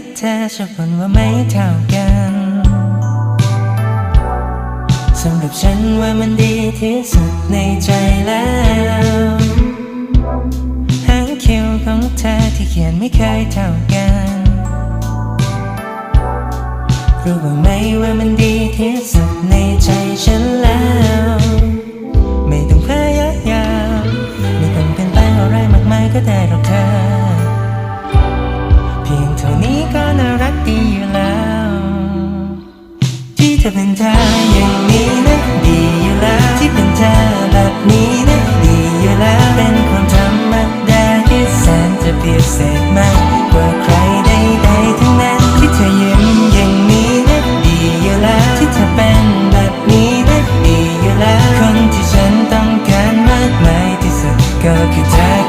ที่เธอชอบบ่นว่าไม่เท่ากันสำหรับฉันว่ามันดีที่สุดในใจแล้วหางคิ้วของเธอที่เขียนไม่เคยเท่ากันรู้บ้างไหมว่ามันดีที่สุดในใจฉันแล้ว ไม่ต้องพยายามไม่ต้องเป็นแปลงอะไรมากมายก็ได้หรอกเธอ ถ้าเป็นเธออย่างนี้นะดีอยู่แล้วที่เป็นเธอแบบนี้นะดีอยู่แล้วเป็นความธรรมดาที่แสนจะเปรียบเศษมากกว่าใครใดใดทั้งนั้นที่เธอยิ้มอย่างนี้นะดีอยู่แล้วที่เธอเป็นแบบนี้นะดีอยู่แล้วคนที่ฉันต้องการมากมายที่สุดก็คือเธอ